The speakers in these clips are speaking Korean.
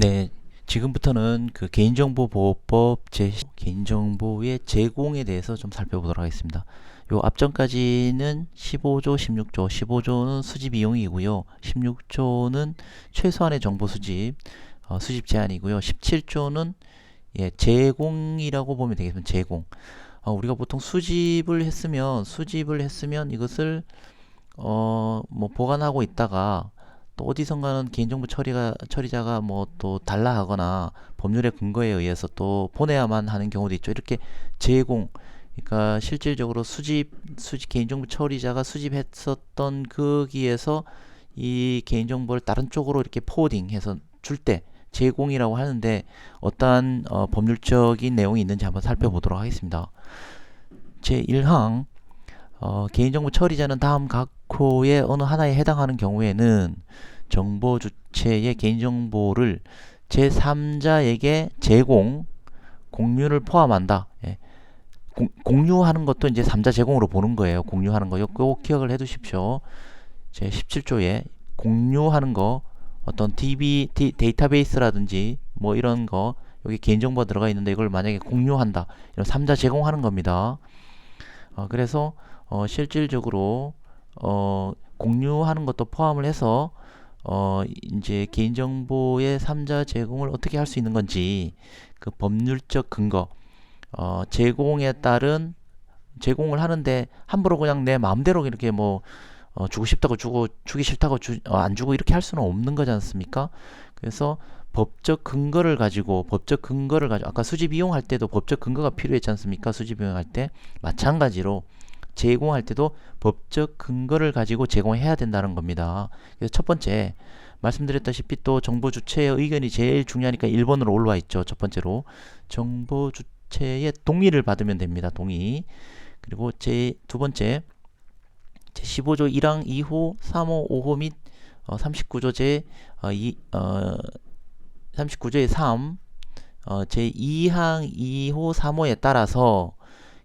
네, 지금부터는 그 개인정보보호법 제 개인정보의 제공에 대해서 좀 살펴보도록 하겠습니다. 요 앞전까지는 15조, 16조, 15조는 수집 이용이고요. 16조는 최소한의 정보 수집, 어, 수집 제한이고요. 17조는 예, 제공이라고 보면 되겠습니다. 제공. 어, 우리가 보통 수집을 했으면 수집을 했으면 이것을 어, 뭐 보관하고 있다가 또 어디선가는 개인정보 처리가 처리자가 뭐 또 달라 하거나 법률의 근거에 의해서 또 보내야만 하는 경우도 있죠. 이렇게 제공 그러니까 실질적으로 수집 수집 개인정보 처리자가 수집했었던 거기에서 이 개인정보를 다른 쪽으로 이렇게 포워딩해서 줄 때 제공이라고 하는데 어떠한 어, 법률적인 내용이 있는지 한번 살펴보도록 하겠습니다. 제 1항 어, 개인정보 처리자는 다음 각호의 어느 하나에 해당하는 경우에는 정보 주체의 개인정보를 제3자에게 제공, 공유를 포함한다. 예. 공, 공유하는 것도 이제 3자 제공으로 보는 거예요. 공유하는 거. 이거 꼭 기억을 해 두십시오. 제 17조에 공유하는 거 어떤 DB, 디, 데이터베이스라든지 뭐 이런 거 여기 개인정보가 들어가 있는데 이걸 만약에 공유한다. 이런 3자 제공하는 겁니다. 어, 그래서 어, 실질적으로 어, 공유하는 것도 포함을 해서 어, 이제 개인정보의 3자 제공을 어떻게 할 수 있는 건지 그 법률적 근거 어, 제공에 따른 제공을 하는데 함부로 그냥 내 마음대로 이렇게 뭐 어, 주고 싶다고 주고 주기 싫다고 주, 어, 안 주고 이렇게 할 수는 없는 거지 않습니까? 그래서 법적 근거를 가지고 법적 근거를 가지고 아까 수집 이용할 때도 법적 근거가 필요했지 않습니까? 수집 이용할 때 마찬가지로 제공할 때도 법적 근거를 가지고 제공해야 된다는 겁니다. 그래서 첫 번째 말씀드렸다시피 또 정보 주체의 의견이 제일 중요하니까 1번으로 올라와 있죠. 첫 번째로 정보 주체의 동의를 받으면 됩니다. 동의. 그리고 제 두 번째 제 15조 1항 2호, 3호, 5호 및 어, 39조 제 어, 이, 어, 39조의 3, 어, 제 2항 2호, 3호에 따라서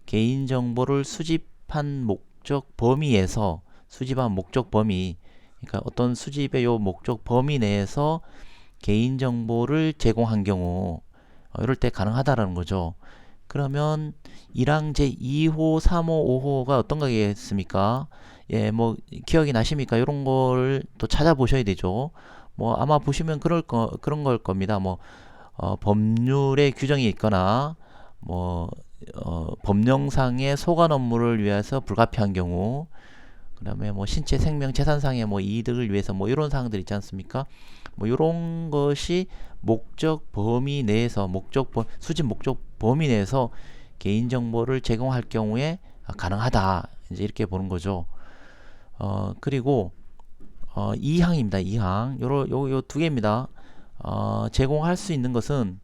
개인정보를 수집 한 목적 범위에서 수집한 목적 범위 그러니까 어떤 수집의 요 목적 범위 내에서 개인 정보를 제공한 경우 어, 이럴 때 가능하다라는 거죠. 그러면 1항 제 2호, 3호, 5호가 어떤 거겠습니까? 예, 뭐 기억이 나십니까? 이런 걸 또 찾아보셔야 되죠. 뭐 아마 보시면 그럴 거 그런 걸 겁니다. 뭐 어, 법률의 규정이 있거나 뭐 어, 법령상의 소관 업무를 위해서 불가피한 경우 그다음에 뭐 신체 생명 재산상의 뭐 이득을 위해서 뭐 이런 사항들 있지 않습니까? 뭐 이런 것이 목적 범위 내에서 목적 범, 수집 목적 범위 내에서 개인 정보를 제공할 경우에 가능하다. 이제 이렇게 보는 거죠. 어, 그리고 어, 2항입니다. 2항. 요러 요요 두 개입니다. 어, 제공할 수 있는 것은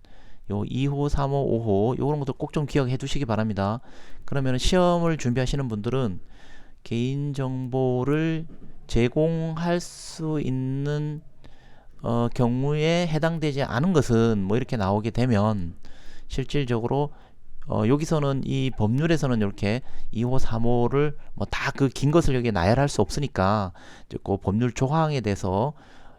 요 2호, 3호, 5호 요런 것들 꼭 좀 기억해 두시기 바랍니다. 그러면 시험을 준비하시는 분들은 개인 정보를 제공할 수 있는 어, 경우에 해당되지 않은 것은 뭐 이렇게 나오게 되면 실질적으로 어, 여기서는 이 법률에서는 이렇게 2호, 3호를 뭐 다 그 긴 것을 여기에 나열할 수 없으니까 그 법률 조항에 대해서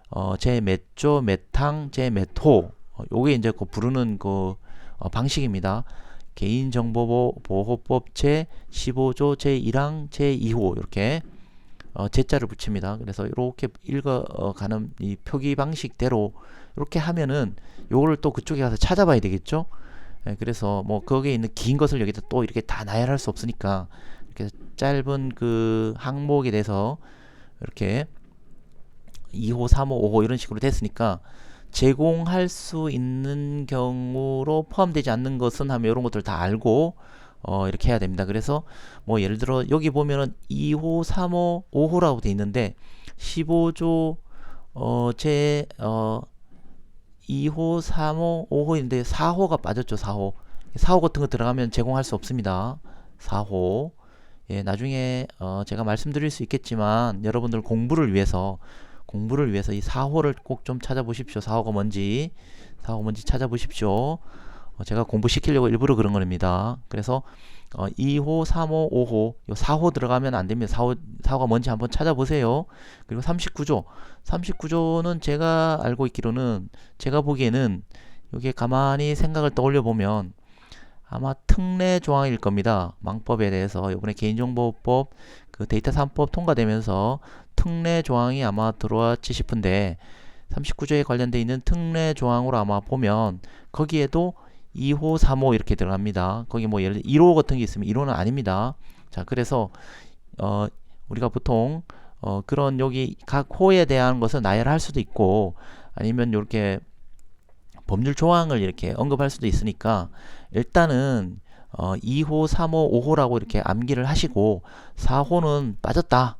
어, 제 몇 조, 몇 항, 제 몇 호, 어, 요게 이제 그 부르는 그 어, 방식입니다. 개인정보보호법 제 15조 제 1항 제 2호 이렇게 어, 제자를 붙입니다. 그래서 이렇게 읽어가는 이 표기 방식대로 이렇게 하면은 요거를 또 그쪽에 가서 찾아봐야 되겠죠. 예, 그래서 뭐 거기에 있는 긴 것을 여기다 또 이렇게 다 나열할 수 없으니까 이렇게 짧은 그 항목에 대해서 이렇게 2호, 3호, 5호 이런 식으로 됐으니까 제공할 수 있는 경우로 포함되지 않는 것은 하면 이런 것들 다 알고 어, 이렇게 해야 됩니다. 그래서 뭐 예를 들어 여기 보면은 2호, 3호, 5호라고 돼 있는데 15조 어, 제 어, 2호, 3호, 5호인데 4호가 빠졌죠. 4호. 4호 같은 거 들어가면 제공할 수 없습니다. 4호. 예, 나중에 어, 제가 말씀드릴 수 있겠지만 여러분들 공부를 위해서 공부를 위해서 이 4호를 꼭 좀 찾아보십시오. 4호가 뭔지 4호가 뭔지 찾아보십시오. 어, 제가 공부시키려고 일부러 그런 겁니다. 그래서 어, 2호, 3호, 5호, 요 4호 들어가면 안 됩니다. 4호, 4호가 뭔지 한번 찾아보세요. 그리고 39조. 39조는 제가 알고 있기로는 제가 보기에는 이게 가만히 생각을 떠올려 보면 아마 특례 조항일 겁니다. 망법에 대해서 이번에 개인정보법 그 데이터 3법 통과되면서 특례 조항이 아마 들어왔지 싶은데 39조에 관련돼 있는 특례 조항으로 아마 보면 거기에도 2호, 3호 이렇게 들어갑니다. 거기 뭐 예를 들어 1호 같은 게 있으면 1호는 아닙니다. 자, 그래서 어 우리가 보통 어 그런 여기 각 호에 대한 것을 나열할 수도 있고 아니면 이렇게 법률 조항을 이렇게 언급할 수도 있으니까 일단은 어 2호, 3호, 5호라고 이렇게 암기를 하시고 4호는 빠졌다.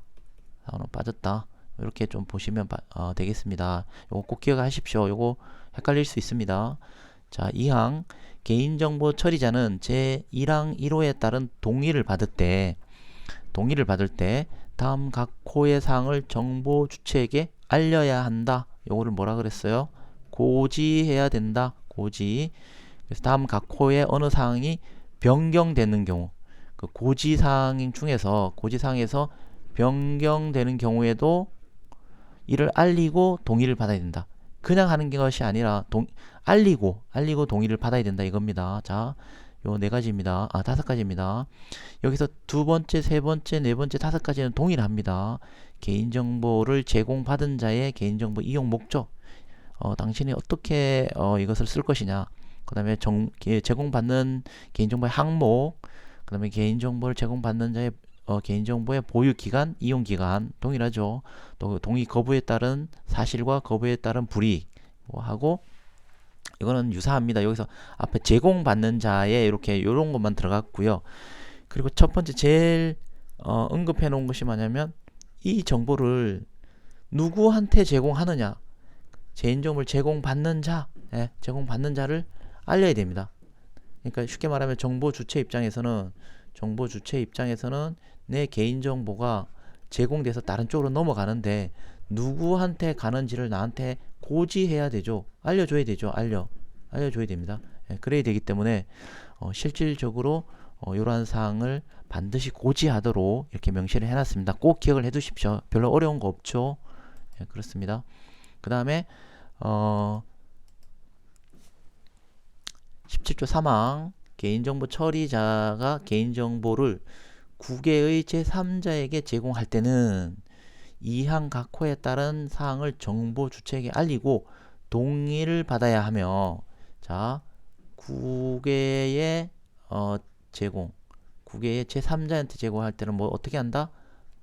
4호는 빠졌다. 이렇게 좀 보시면 바- 어, 되겠습니다. 요거 꼭 기억하십시오. 요거 헷갈릴 수 있습니다. 자, 2항 개인정보 처리자는 제1항 1호에 따른 동의를 받을 때 동의를 받을 때 다음 각 호의 사항을 정보 주체에게 알려야 한다. 요거를 뭐라 그랬어요? 고지해야 된다. 고지. 그래서 다음 각 호의 어느 사항이 변경되는 경우 그 고지 사항 중에서 고지 사항에서 변경되는 경우에도 이를 알리고 동의를 받아야 된다. 그냥 하는 것이 아니라 동, 알리고 알리고 동의를 받아야 된다 이겁니다. 자, 요 네 가지입니다. 아, 다섯 가지입니다. 여기서 두 번째, 세 번째, 네 번째, 다섯 가지는 동의를 합니다. 개인정보를 제공받은 자의 개인정보 이용 목적, 어, 당신이 어떻게 어, 이것을 쓸 것이냐, 그 다음에 제공받는 개인정보의 항목, 그 다음에 개인정보를 제공받는 자의 어, 개인정보의 보유 기간, 이용 기간 동일하죠. 또 동의 거부에 따른 사실과 거부에 따른 불이익 뭐 하고 이거는 유사합니다. 여기서 앞에 제공받는 자의 이렇게 이런 것만 들어갔고요. 그리고 첫 번째 제일 어, 언급해 놓은 것이 뭐냐면 이 정보를 누구한테 제공하느냐 개인정보를 제공받는 자, 예, 제공받는 자를 알려야 됩니다. 그러니까 쉽게 말하면 정보 주체 입장에서는 정보 주체 입장에서는 내 개인정보가 제공돼서 다른 쪽으로 넘어가는데 누구한테 가는지를 나한테 고지해야 되죠. 알려줘야 되죠. 알려. 알려줘야 됩니다. 예, 그래야 되기 때문에 어, 실질적으로 어, 이러한 사항을 반드시 고지하도록 이렇게 명시를 해놨습니다. 꼭 기억을 해두십시오. 별로 어려운 거 없죠. 예, 그렇습니다. 그 다음에 어, 17조 3항 개인정보 처리자가 개인정보를 국외의 제3자에게 제공할 때는 이항 각 호에 따른 사항을 정보 주체에게 알리고 동의를 받아야 하며 자 국외의 어, 제공 국외의 제3자한테 제공할 때는 뭐 어떻게 한다?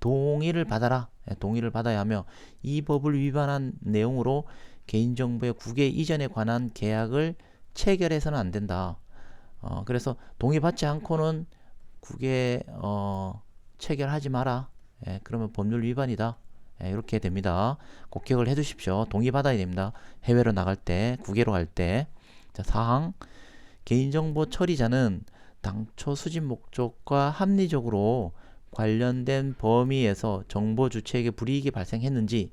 동의를 받아라. 예, 동의를 받아야 하며 이 법을 위반한 내용으로 개인정보의 국외 이전에 관한 계약을 체결해서는 안 된다. 어, 그래서 동의받지 않고는 국외 어, 체결하지 마라. 예, 그러면 법률 위반이다. 예, 이렇게 됩니다. 꼭 기억을 해 두십시오. 동의 받아야 됩니다. 해외로 나갈 때, 국외로 갈 때. 자, 사항. 개인정보 처리자는 당초 수집 목적과 합리적으로 관련된 범위에서 정보 주체에게 불이익이 발생했는지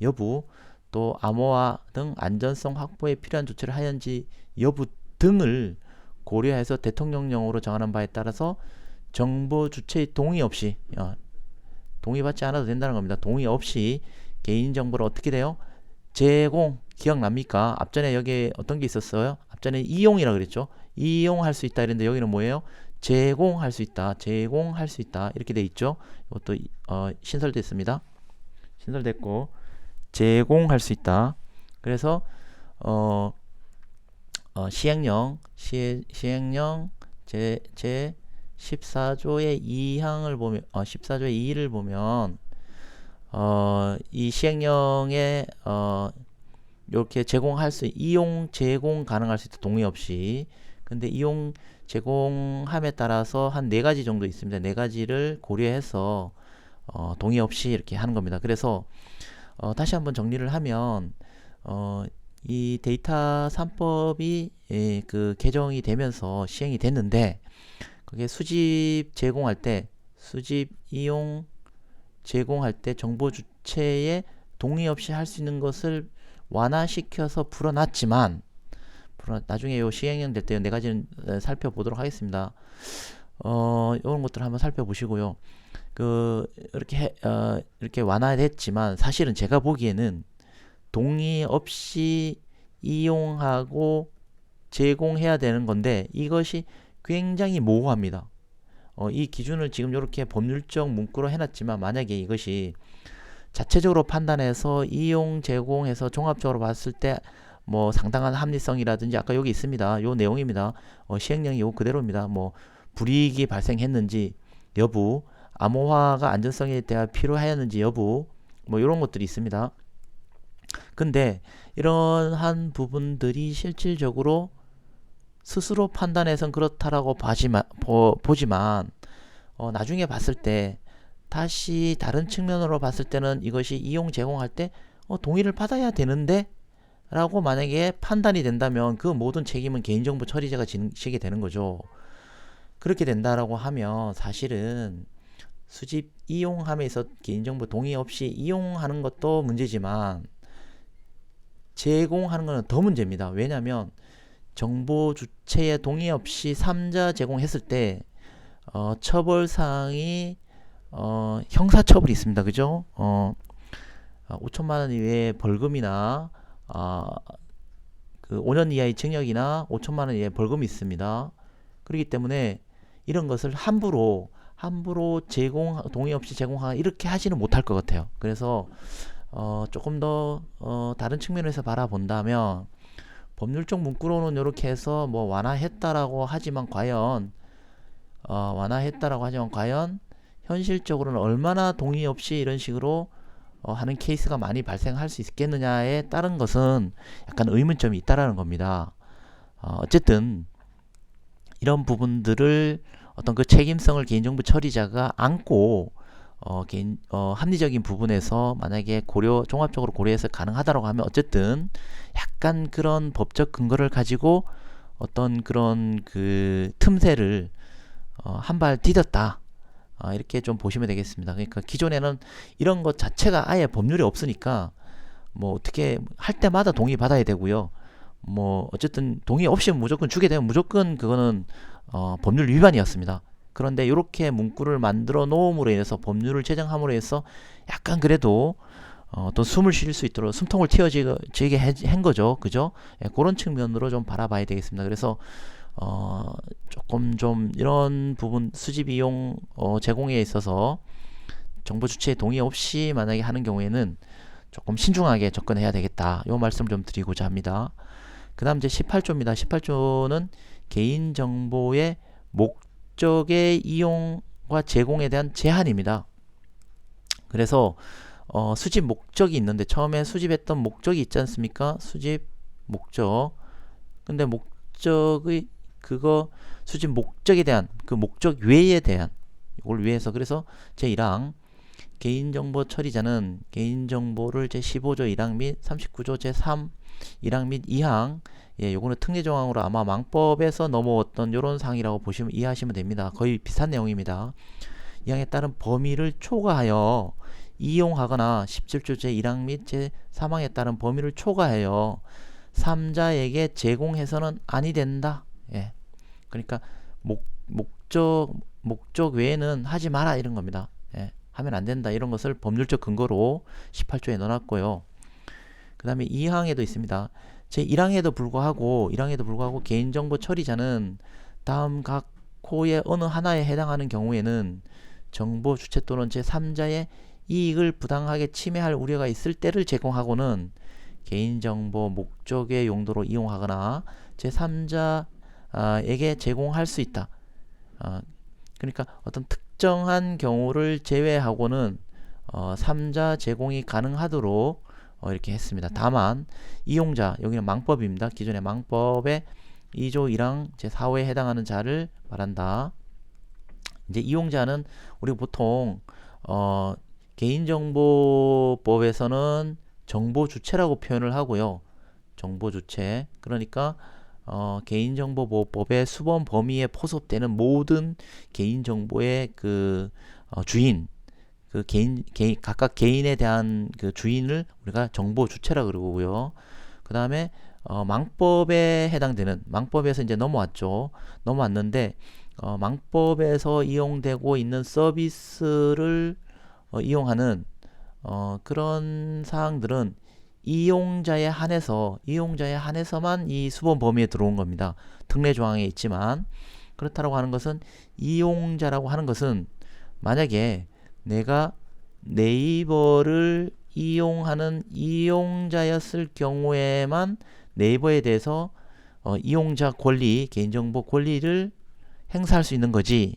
여부, 또 암호화 등 안전성 확보에 필요한 조치를 하였는지 여부 등을 고려해서 대통령령으로 정하는 바에 따라서 정보 주체의 동의 없이 어, 동의받지 않아도 된다는 겁니다. 동의 없이 개인 정보를 어떻게 돼요? 제공 기억납니까? 앞전에 여기 어떤 게 있었어요? 앞전에 이용이라 그랬죠. 이용할 수 있다 이랬는데 여기는 뭐예요? 제공할 수 있다. 제공할 수 있다. 이렇게 돼 있죠. 이것도 어, 신설됐습니다. 신설됐고 제공할 수 있다. 그래서 어, 어 시행령 시, 시행령 제, 제 14조의 2항을 보면 어, 14조의 2를 보면 어, 이 시행령에 어, 이렇게 제공할 수 이용 제공 가능할 수 있다. 동의 없이. 근데 이용 제공함에 따라서 한 네 가지 정도 있습니다. 네 가지를 고려해서 어, 동의 없이 이렇게 하는 겁니다. 그래서 어, 다시 한번 정리를 하면 어, 이 데이터 3법이 예, 그 개정이 되면서 시행이 됐는데 그게 수집 제공할 때 수집 이용 제공할 때 정보 주체의 동의 없이 할 수 있는 것을 완화시켜서 풀어놨지만 불안- 나중에 요 시행령 될 때 네 가지는 어, 살펴보도록 하겠습니다. 어, 이런 것들 한번 살펴보시고요. 그 이렇게 해- 어, 이렇게 완화됐지만 사실은 제가 보기에는 동의 없이 이용하고 제공해야 되는 건데 이것이 굉장히 모호합니다. 어, 이 기준을 지금 이렇게 법률적 문구로 해놨지만 만약에 이것이 자체적으로 판단해서 이용 제공해서 종합적으로 봤을 때 뭐 상당한 합리성이라든지 아까 여기 있습니다. 요 내용입니다. 어, 시행령이 요 그대로입니다. 뭐 불이익이 발생했는지 여부, 암호화가 안전성에 대해 필요하였는지 여부, 뭐 이런 것들이 있습니다. 근데 이러한 부분들이 실질적으로 스스로 판단해선 그렇다라고 봐지만, 보, 보지만 어, 나중에 봤을 때 다시 다른 측면으로 봤을 때는 이것이 이용 제공할 때 어, 동의를 받아야 되는데 라고 만약에 판단이 된다면 그 모든 책임은 개인정보 처리자가 지게 되는 거죠. 그렇게 된다라고 하면 사실은 수집 이용함에 있어 개인정보 동의 없이 이용하는 것도 문제지만 제공하는 것은 더 문제입니다. 왜냐하면 정보 주체의 동의 없이 3자 제공했을 때 어, 처벌 사항이 어, 형사 처벌이 있습니다. 그죠? 어, 5천만 원 이외의 벌금이나 아, 그 5년 이하의 징역이나 5천만 원 이하의 벌금이 있습니다. 그렇기 때문에 이런 것을 함부로 함부로 제공 동의 없이 제공하 이렇게 하지는 못할 것 같아요. 그래서 어, 조금 더 어, 다른 측면에서 바라본다면 법률적 문구로는 이렇게 해서 뭐 완화했다라고 하지만 과연 어, 완화했다라고 하지만 과연 현실적으로는 얼마나 동의 없이 이런 식으로 어, 하는 케이스가 많이 발생할 수 있겠느냐에 따른 것은 약간 의문점이 있다라는 겁니다. 어, 어쨌든 이런 부분들을 어떤 그 책임성을 개인정보 처리자가 안고 어, 개인, 어, 합리적인 부분에서 만약에 고려 종합적으로 고려해서 가능하다라고 하면 어쨌든 약간 그런 법적 근거를 가지고 어떤 그런 그 틈새를 어, 한 발 디뎠다. 아, 이렇게 좀 보시면 되겠습니다. 그러니까 기존에는 이런 것 자체가 아예 법률이 없으니까 뭐 어떻게 할 때마다 동의 받아야 되고요. 뭐 어쨌든 동의 없이 무조건 주게 되면 무조건 그거는 어, 법률 위반이었습니다. 그런데 이렇게 문구를 만들어 놓음으로 인해서 법률을 제정함으로 해서 약간 그래도 어, 또 숨을 쉴 수 있도록 숨통을 틔워지게 한 거죠. 그죠? 예, 그런 측면으로 좀 바라봐야 되겠습니다. 그래서 어, 조금 좀 이런 부분 수집 이용 어, 제공에 있어서 정보 주체의 동의 없이 만약에 하는 경우에는 조금 신중하게 접근해야 되겠다. 요 말씀 좀 드리고자 합니다. 그 다음 이제 18조입니다. 18조는 개인정보의 목 적의 이용과 제공에 대한 제한입니다. 그래서 어, 수집 목적이 있는데 처음에 수집했던 목적이 있지 않습니까? 수집 목적. 근데 목적의 그거 수집 목적에 대한 그 목적 외에 대한 이걸 위해서 그래서 제1항 개인정보 처리자는 개인정보를 제15조 1항 및 39조 제3 1항 및 2항 예, 요거는 특례 조항으로 아마 망법에서 넘어왔던 요런 사항이라고 보시면 이해하시면 됩니다. 거의 비슷한 내용입니다. 이 항에 따른 범위를 초과하여 이용하거나 17조 제1항 및 제3항에 따른 범위를 초과하여 3자에게 제공해서는 아니 된다. 예. 그러니까 목, 목적 목적 외에는 하지 마라 이런 겁니다. 예. 하면 안 된다 이런 것을 법률적 근거로 18조에 넣어놨고요. 그 다음에 2항에도 있습니다. 제 1항에도 불구하고 1항에도 불구하고 개인정보 처리자는 다음 각 코의 어느 하나에 해당하는 경우에는 정보 주체 또는 제3자의 이익을 부당하게 침해할 우려가 있을 때를 제공하고는 개인정보 목적의 용도로 이용하거나 제3자에게 제공할 수 있다. 어, 그러니까 어떤 특정한 경우를 제외하고는 어, 3자 제공이 가능하도록 어, 이렇게 했습니다. 다만 이용자 여기는 망법입니다. 기존의 망법의 2조 1항 제4호에 해당하는 자를 말한다. 이제 이용자는 우리 보통 어, 개인정보법에서는 정보 주체라고 표현을 하고요. 정보 주체. 그러니까 어, 개인정보보호법의 수범 범위에 포섭되는 모든 개인정보의 그 어, 주인, 그 개인, 개인 각각 개인에 대한 그 주인을 우리가 정보 주체라 그러고요. 그 다음에 어, 망법에 해당되는 망법에서 이제 넘어왔죠. 넘어왔는데 어, 망법에서 이용되고 있는 서비스를 어, 이용하는 어, 그런 사항들은 이용자에 한해서 이용자에 한해서만 이 수본 범위에 들어온 겁니다. 특례 조항에 있지만 그렇다고 하는 것은 이용자라고 하는 것은 만약에 내가 네이버를 이용하는 이용자였을 경우에만 네이버에 대해서 어, 이용자 권리, 개인정보 권리를 행사할 수 있는 거지.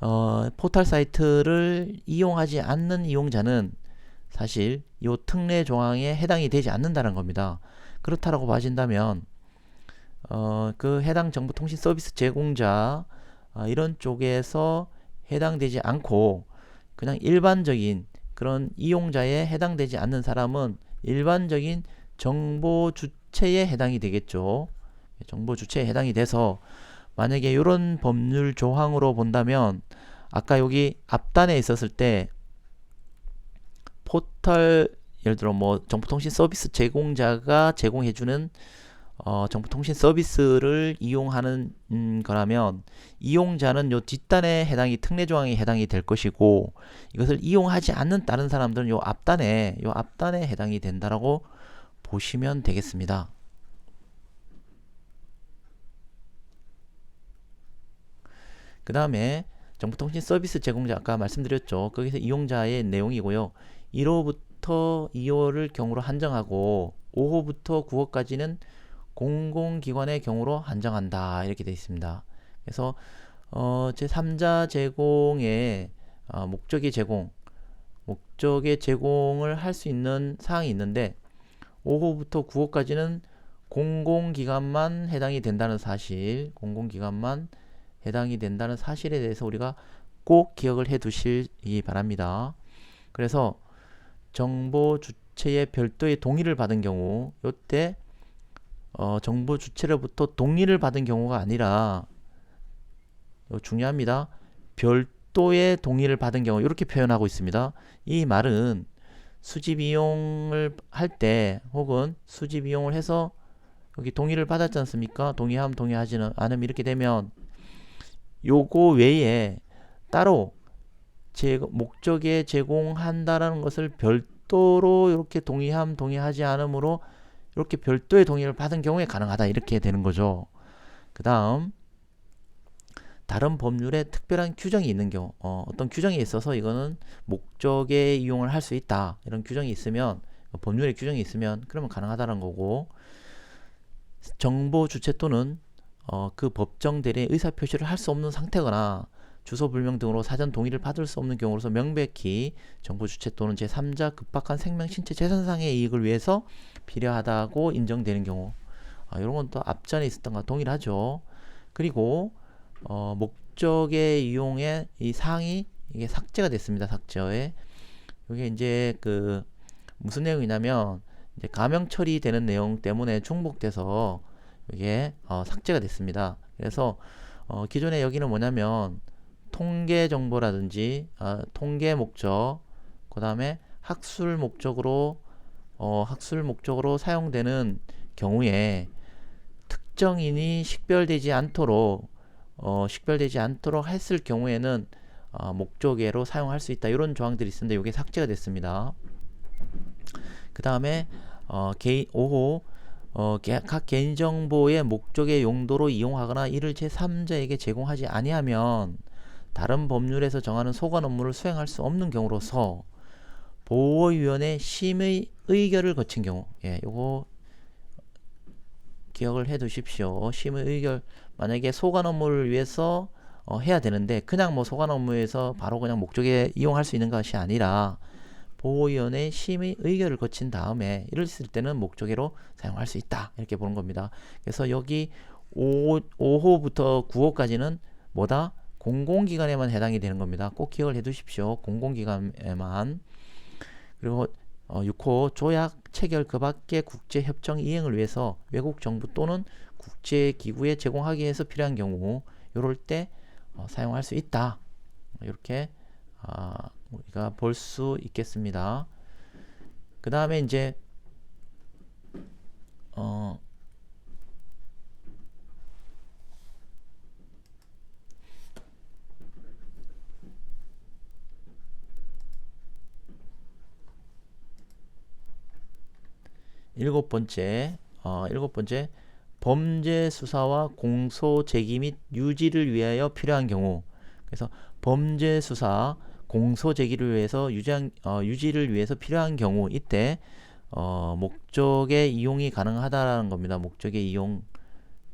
어, 포털 사이트를 이용하지 않는 이용자는 사실 이 특례 조항에 해당이 되지 않는다는 겁니다. 그렇다라고 봐진다면 어, 그 해당 정보통신 서비스 제공자 어, 이런 쪽에서 해당되지 않고 그냥 일반적인 그런 이용자에 해당되지 않는 사람은 일반적인 정보 주체에 해당이 되겠죠. 정보 주체에 해당이 돼서 만약에 이런 법률 조항으로 본다면 아까 여기 앞단에 있었을 때 포털 예를 들어 뭐 정보통신 서비스 제공자가 제공해주는 어, 정보통신 서비스를 이용하는 음, 거라면 이용자는 요 뒷단에 해당이 특례 조항에 해당이 될 것이고 이것을 이용하지 않는 다른 사람들은 요 앞단에 요 앞단에 해당이 된다라고 보시면 되겠습니다. 그 다음에 정보통신 서비스 제공자 아까 말씀드렸죠. 거기서 이용자의 내용이고요. 1호부터 2호를 경우로 한정하고 5호부터 9호까지는 공공기관의 경우로 한정한다 이렇게 되어 있습니다. 그래서 어, 제3자 제공의 어, 목적의 제공 목적의 제공을 할 수 있는 사항이 있는데 5호부터 9호까지는 공공기관만 해당이 된다는 사실 공공기관만 해당이 된다는 사실에 대해서 우리가 꼭 기억을 해 두시기 바랍니다. 그래서 정보 주체의 별도의 동의를 받은 경우 이때 어, 정보 주체로부터 동의를 받은 경우가 아니라 중요합니다. 별도의 동의를 받은 경우 이렇게 표현하고 있습니다. 이 말은 수집 이용을 할 때 혹은 수집 이용을 해서 여기 동의를 받았지 않습니까? 동의함 동의하지는 않음 이렇게 되면 요거 외에 따로 제 목적에 제공한다라는 것을 별도로 이렇게 동의함 동의하지 않으므로 이렇게 별도의 동의를 받은 경우에 가능하다 이렇게 되는 거죠. 그 다음 다른 법률에 특별한 규정이 있는 경우 어, 떤 규정이 있어서 이거는 목적에 이용을 할 수 있다 이런 규정이 있으면 법률에 규정이 있으면 그러면 가능하다는 거고 정보 주체 또는 어, 그 법정 대리의 의사 표시를 할 수 없는 상태거나 주소 불명 등으로 사전 동의를 받을 수 없는 경우로서 명백히 정보 주체 또는 제3자 급박한 생명, 신체, 재산상의 이익을 위해서 필요하다고 인정되는 경우 아, 이런 건 또 앞전에 있었던 거 동일하죠. 그리고 어, 목적의 이용에 이 사항이 이게 삭제가 됐습니다. 삭제에 이게 이제 그 무슨 내용이냐면 이제 가명 처리되는 내용 때문에 중복돼서 이게 어, 삭제가 됐습니다. 그래서 어, 기존에 여기는 뭐냐면 통계 정보라든지 어, 통계 목적 그 다음에 학술 목적으로 어, 학술 목적으로 사용되는 경우에 특정인이 식별되지 않도록 어, 식별되지 않도록 했을 경우에는 어, 목적예로 사용할 수 있다 이런 조항들이 있는데 이게 삭제가 됐습니다. 그 다음에 어, 개인 5호 어, 각 개인정보의 목적의 용도로 이용하거나 이를 제3자에게 제공하지 아니하면 다른 법률에서 정하는 소관 업무를 수행할 수 없는 경우로서 보호위원회 심의 의결을 거친 경우 예, 요거 기억을 해 두십시오. 심의 의결 만약에 소관 업무를 위해서 어, 해야 되는데 그냥 뭐 소관 업무에서 바로 그냥 목적에 이용할 수 있는 것이 아니라 보호위원회 심의 의결을 거친 다음에 이랬을 때는 목적으로 사용할 수 있다 이렇게 보는 겁니다. 그래서 여기 5, 5호부터 9호까지는 뭐다? 공공기관에만 해당이 되는 겁니다. 꼭 기억을 해 두십시오. 공공기관에만 그리고 어, 6호 조약 체결 그 밖의 국제 협정 이행을 위해서 외국 정부 또는 국제 기구에 제공하기 위해서 필요한 경우 이럴 때 어, 사용할 수 있다. 이렇게 아, 우리가 볼 수 있겠습니다. 그 다음에 이제 어, 일곱 번째, 어, 일곱 번째 범죄 수사와 공소 제기 및 유지를 위하여 필요한 경우. 그래서 범죄 수사, 공소 제기를 위해서 유지한, 어, 유지를 위해서 필요한 경우 이때 어, 목적의 이용이 가능하다라는 겁니다. 목적의 이용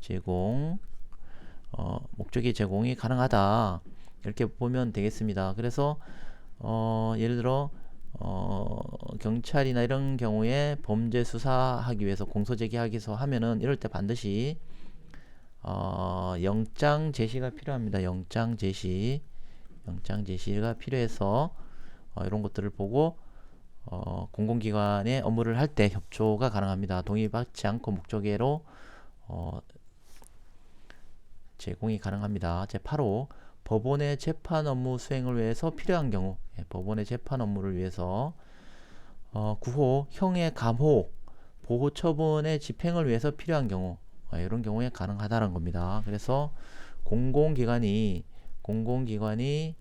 제공, 어, 목적의 제공이 가능하다 이렇게 보면 되겠습니다. 그래서 어, 예를 들어 어, 경찰이나 이런 경우에 범죄 수사하기 위해서 공소 제기하기 위해서 하면은 이럴 때 반드시 어, 영장 제시가 필요합니다. 영장 제시, 영장 제시가 필요해서 어, 이런 것들을 보고 어, 공공기관의 업무를 할 때 협조가 가능합니다. 동의받지 않고 목적외로 어, 제공이 가능합니다. 제 8호 법원의 재판 업무 수행을 위해서 필요한 경우 예, 법원의 재판 업무를 위해서 어, 9호 형의 감호 보호 처분의 집행을 위해서 필요한 경우 어, 이런 경우에 가능하다는 겁니다. 그래서 공공기관이 공공기관이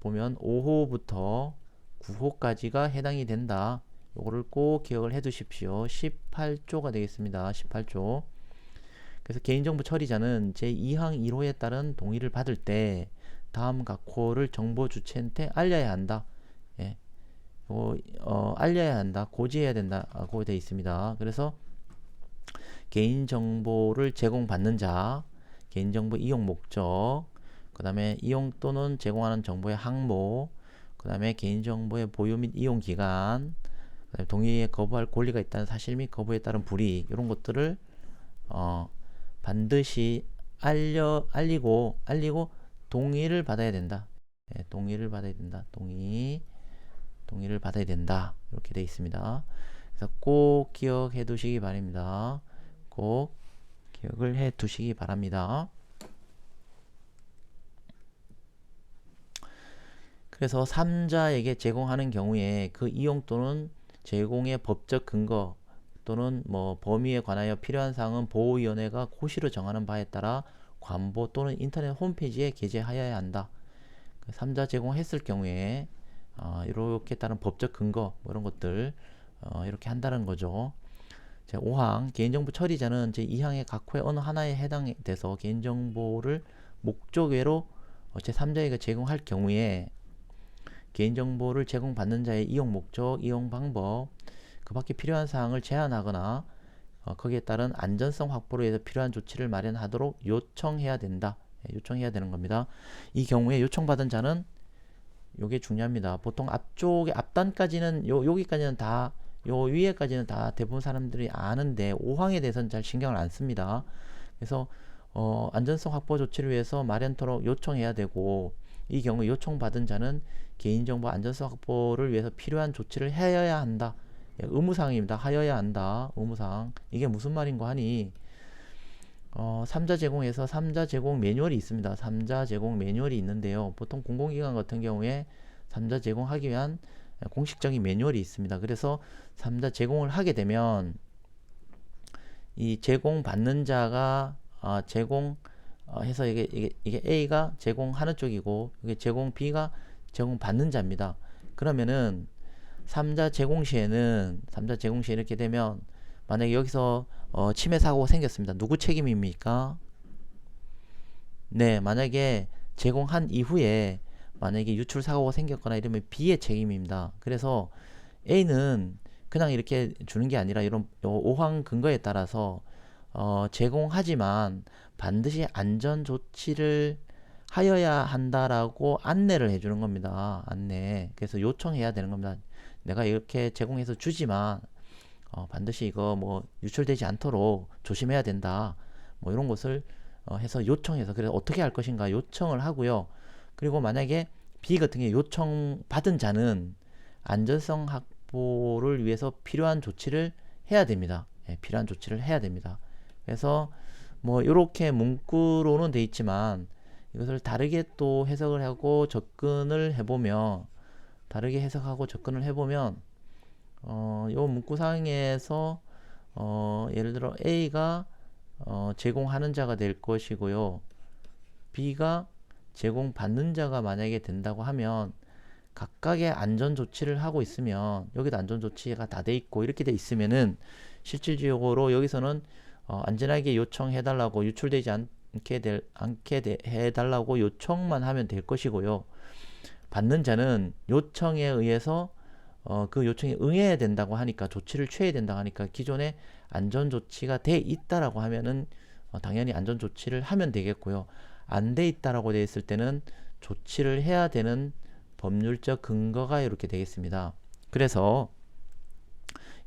보면 5호부터 9호까지가 해당이 된다. 요거를 꼭 기억을 해 두십시오. 18조가 되겠습니다. 18조. 그래서 개인정보 처리자는 제2항 1호에 따른 동의를 받을 때 다음 각호를 정보 주체한테 알려야 한다. 예. 요, 어, 알려야 한다. 고지해야 된다고 되어 있습니다. 그래서 개인정보를 제공받는 자, 개인정보 이용 목적, 그 다음에 이용 또는 제공하는 정보의 항목, 그 다음에 개인정보의 보유 및 이용 기간, 동의에 거부할 권리가 있다는 사실 및 거부에 따른 불이익 이런 것들을 어, 반드시 알려 알리고 알리고 동의를 받아야 된다. 예, 동의를 받아야 된다. 동의 동의를 받아야 된다. 이렇게 되어 있습니다. 그래서 꼭 기억해 두시기 바랍니다. 꼭 기억을 해 두시기 바랍니다. 그래서 3자에게 제공하는 경우에 그 이용 또는 제공의 법적 근거 또는 뭐 범위에 관하여 필요한 사항은 보호위원회가 고시로 정하는 바에 따라 관보 또는 인터넷 홈페이지에 게재하여야 한다. 3자 제공했을 경우에 어, 이렇게 따른 법적 근거 뭐 이런 것들 어, 이렇게 한다는 거죠. 제 5항 개인정보 처리자는 제 2항의 각 호의 어느 하나에 해당돼서 개인정보를 목적 외로 어, 제 3자에게 제공할 경우에 개인정보를 제공받는 자의 이용 목적, 이용 방법, 그 밖에 필요한 사항을 제한하거나 어, 거기에 따른 안전성 확보를 위해서 필요한 조치를 마련하도록 요청해야 된다. 예, 요청해야 되는 겁니다. 이 경우에 요청받은 자는 요게 중요합니다. 보통 앞쪽에 앞단까지는 요 여기까지는 다 요 위에까지는 다 대부분 사람들이 아는데 5항에 대해서는 잘 신경을 안 씁니다. 그래서 어, 안전성 확보 조치를 위해서 마련토록 요청해야 되고 이 경우 요청받은 자는 개인정보 안전성 확보를 위해서 필요한 조치를 해야 한다. 예, 의무사항입니다. 하여야 한다. 의무사항. 이게 무슨 말인고 하니 어, 3자 제공에서 3자 제공 매뉴얼이 있습니다. 3자 제공 매뉴얼이 있는데요. 보통 공공기관 같은 경우에 3자 제공하기 위한 공식적인 매뉴얼이 있습니다. 그래서 3자 제공을 하게 되면 이 제공 받는 자가 어, 제공 어, 해서 이게, 이게, 이게 A가 제공하는 쪽이고 이게 제공 B가 제공 받는 자입니다. 그러면은 3자 제공 시에는 3자 제공 시에 이렇게 되면 만약에 여기서 어, 침해 사고가 생겼습니다. 누구 책임입니까? 네, 만약에 제공한 이후에 만약에 유출 사고가 생겼거나 이러면 B의 책임입니다. 그래서 A는 그냥 이렇게 주는 게 아니라 이런 5항 근거에 따라서 어, 제공하지만 반드시 안전 조치를 하여야 한다라고 안내를 해주는 겁니다. 안내. 그래서 요청해야 되는 겁니다. 내가 이렇게 제공해서 주지만 어, 반드시 이거 뭐 유출되지 않도록 조심해야 된다. 뭐 이런 것을 어, 해서 요청해서 그래서 어떻게 할 것인가 요청을 하고요. 그리고 만약에 B 같은 경우 요청 받은 자는 안전성 확보를 위해서 필요한 조치를 해야 됩니다. 예, 필요한 조치를 해야 됩니다. 그래서 뭐 이렇게 문구로는 돼 있지만 이것을 다르게 또 해석을 하고 접근을 해보면 다르게 해석하고 접근을 해보면 어, 요 문구상에서 어, 예를 들어 A가 어, 제공하는 자가 될 것이고요. B가 제공받는 자가 만약에 된다고 하면 각각의 안전 조치를 하고 있으면 여기도 안전 조치가 다 돼 있고 이렇게 돼 있으면은 실질적으로 여기서는 어, 안전하게 요청해 달라고 유출되지 않게 될 않게 돼- 해 달라고 요청만 하면 될 것이고요. 받는 자는 요청에 의해서 어, 그 요청에 응해야 된다고 하니까 조치를 취해야 된다고 하니까 기존에 안전 조치가 돼 있다라고 하면은 어, 당연히 안전 조치를 하면 되겠고요. 안 돼 있다라고 돼 있을 때는 조치를 해야 되는 법률적 근거가 이렇게 되겠습니다. 그래서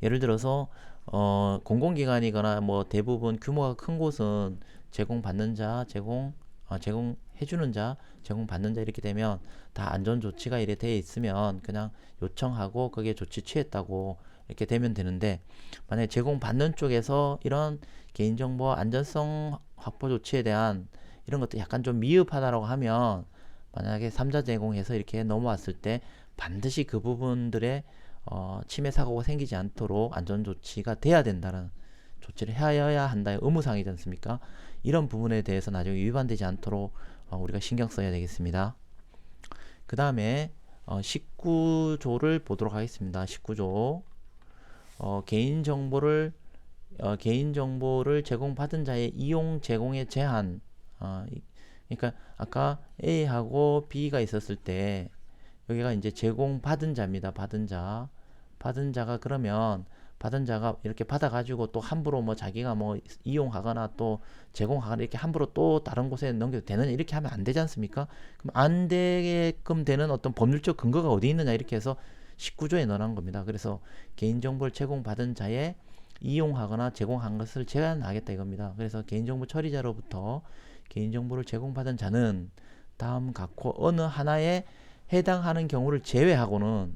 예를 들어서 어, 공공기관이거나 뭐 대부분 규모가 큰 곳은 제공받는 자, 제공 어, 제공 해주는 자, 제공받는 자 이렇게 되면 다 안전 조치가 이래 돼 있으면 그냥 요청하고 거기에 조치 취했다고 이렇게 되면 되는데 만약에 제공받는 쪽에서 이런 개인정보 안전성 확보 조치에 대한 이런 것도 약간 좀 미흡하다라고 하면 만약에 삼자 제공해서 이렇게 넘어왔을 때 반드시 그 부분들의 어, 침해 사고가 생기지 않도록 안전 조치가 돼야 된다는 조치를 해야 한다의 의무사항이지 않습니까? 이런 부분에 대해서 나중에 위반되지 않도록 어, 우리가 신경 써야 되겠습니다. 그 다음에 어, 19조를 보도록 하겠습니다. 19조 어, 개인 정보를 어, 개인 정보를 제공받은 자의 이용 제공의 제한 어, 이- 그러니까 아까 A하고 B가 있었을 때 여기가 이제 제공받은 자입니다. 받은 자. 받은 자가 그러면 받은 자가 이렇게 받아가지고 또 함부로 뭐 자기가 뭐 이용하거나 또 제공하거나 이렇게 함부로 또 다른 곳에 넘겨도 되느냐 이렇게 하면 안 되지 않습니까? 그럼 안 되게끔 되는 어떤 법률적 근거가 어디 있느냐 이렇게 해서 19조에 넣어놓은 겁니다. 그래서 개인정보를 제공받은 자의 이용하거나 제공한 것을 제한하겠다 이겁니다. 그래서 개인정보 처리자로부터 개인정보를 제공받은 자는 다음 각호 어느 하나에 해당하는 경우를 제외하고는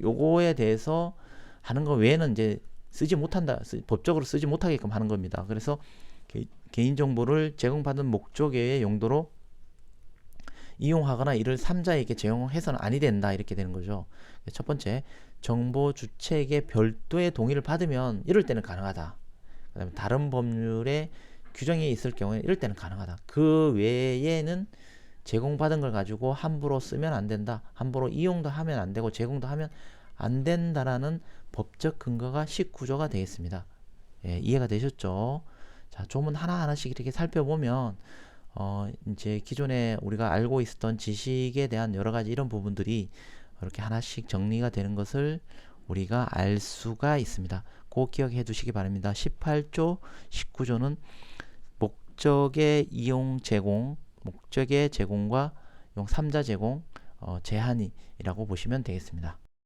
요거에 대해서 하는 거 외에는 이제 쓰지 못한다. 쓰- 법적으로 쓰지 못하게끔 하는 겁니다. 그래서 개, 개인정보를 제공받은 목적 외의 용도로 이용하거나 이를 삼자에게 제공해서는 아니 된다. 이렇게 되는 거죠. 첫 번째, 정보 주체에게 별도의 동의를 받으면 이럴 때는 가능하다. 그다음에 다른 법률에 규정이 있을 경우에 이럴 때는 가능하다. 그 외에는 제공받은 걸 가지고 함부로 쓰면 안 된다. 함부로 이용도 하면 안 되고 제공도 하면 안 된다라는 법적 근거가 19조가 되겠습니다. 예, 이해가 되셨죠? 자, 조문 하나하나씩 이렇게 살펴보면 어, 이제 기존에 우리가 알고 있었던 지식에 대한 여러 가지 이런 부분들이 이렇게 하나씩 정리가 되는 것을 우리가 알 수가 있습니다. 꼭 기억해 두시기 바랍니다. 18조, 19조는 목적의 이용 제공, 목적의 제공과 용 3자 제공 어, 제한이라고 보시면 되겠습니다.